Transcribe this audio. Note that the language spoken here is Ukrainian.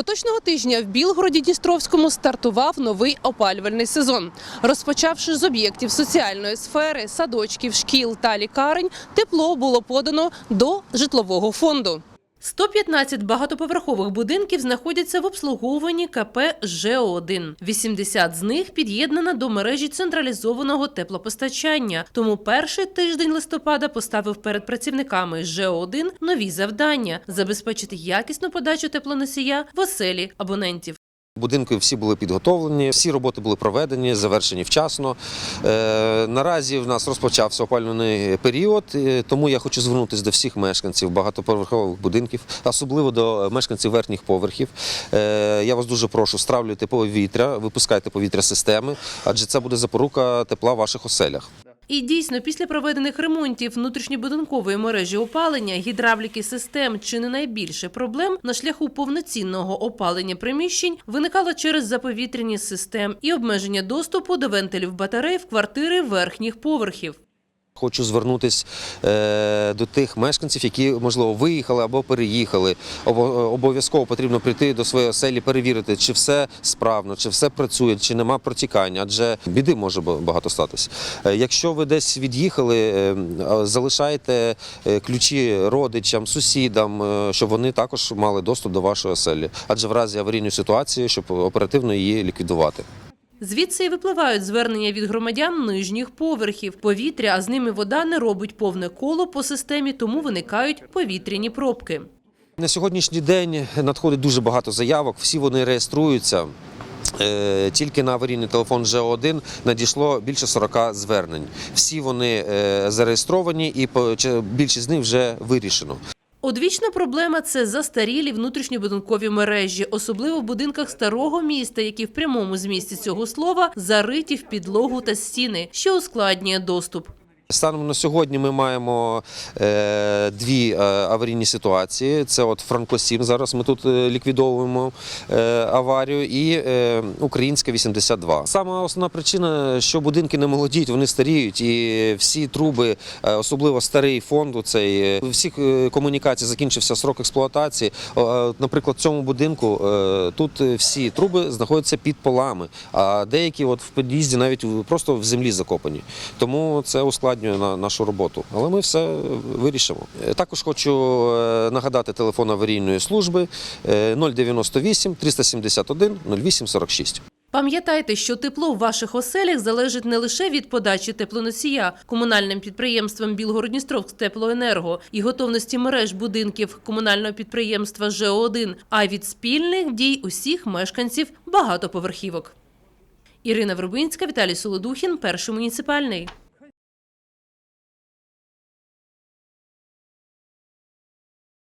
Поточного тижня в Білгороді Дністровському стартував новий опалювальний сезон. Розпочавши з об'єктів соціальної сфери, садочків, шкіл та лікарень, тепло було подано до житлового фонду. 115 багатоповерхових будинків знаходяться в обслуговуванні КП ЖО-1. 80 з них під'єднано до мережі централізованого теплопостачання. Тому перший тиждень листопада поставив перед працівниками ЖО-1 нові завдання – забезпечити якісну подачу теплоносія в оселі абонентів. Будинки всі були підготовлені, всі роботи були проведені, завершені вчасно. Е, наразі в нас розпочався опалювальний період, е, тому я хочу звернутися до всіх мешканців багатоповерхових будинків, особливо до мешканців верхніх поверхів. Е, я вас дуже прошу, стравлюйте повітря, випускайте повітря системи, адже це буде запорука тепла в ваших оселях. І дійсно, після проведених ремонтів внутрішньобудинкової мережі опалення, гідравліки систем чи не найбільше проблем на шляху повноцінного опалення приміщень виникало через заповітряні систем і обмеження доступу до вентилів батарей в квартири верхніх поверхів. Хочу звернутися е, до тих мешканців, які можливо виїхали або переїхали. Обо- Обов'язково потрібно прийти до своєї оселі, перевірити, чи все справно, чи все працює, чи нема протікання, адже біди може багато статися. Е, Якщо ви десь від'їхали, е, е, залишайте е, ключі родичам, сусідам, е, щоб вони також мали доступ до вашої оселі, адже в разі аварійної ситуації, щоб оперативно її ліквідувати. Звідси і випливають звернення від громадян нижніх поверхів. Повітря, а з ними вода не робить повне коло по системі, тому виникають повітряні пробки. На сьогоднішній день надходить дуже багато заявок, всі вони реєструються. Е, Тільки на аварійний телефон ЖО1 надійшло більше 40 звернень. Всі вони е, зареєстровані і більшість з них вже вирішено. Одвічна проблема це застарілі внутрішньобудинкові мережі, особливо в будинках старого міста, які в прямому змісті цього слова зариті в підлогу та стіни, що ускладнює доступ. Станом на сьогодні ми маємо е, дві е, аварійні ситуації. Це от Франко 7, зараз ми тут е, ліквідовуємо аварію, і Українська 82. Саме основна причина, що будинки не молодіють, вони старіють, і всі труби, особливо старий фонду, цей е, всіх комунікацій закінчився срок експлуатації. Наприклад, в цьому будинку тут всі труби знаходяться під полами, а деякі от в під'їзді навіть просто в землі закопані. Тому це ускладнює на нашу роботу. Але ми все вирішимо. Е, Також хочу е, нагадати телефон аварійної служби е, 098 371 08 46. Пам'ятайте, що тепло в ваших оселях залежить не лише від подачі теплоносія комунальним підприємством Білгородністровськ теплоенерго і готовності мереж будинків комунального підприємства ЖО1, а й від спільних дій усіх мешканців багатоповерхівок. Ірина Вербинська, Віталій Солодухін, перший муніципальний.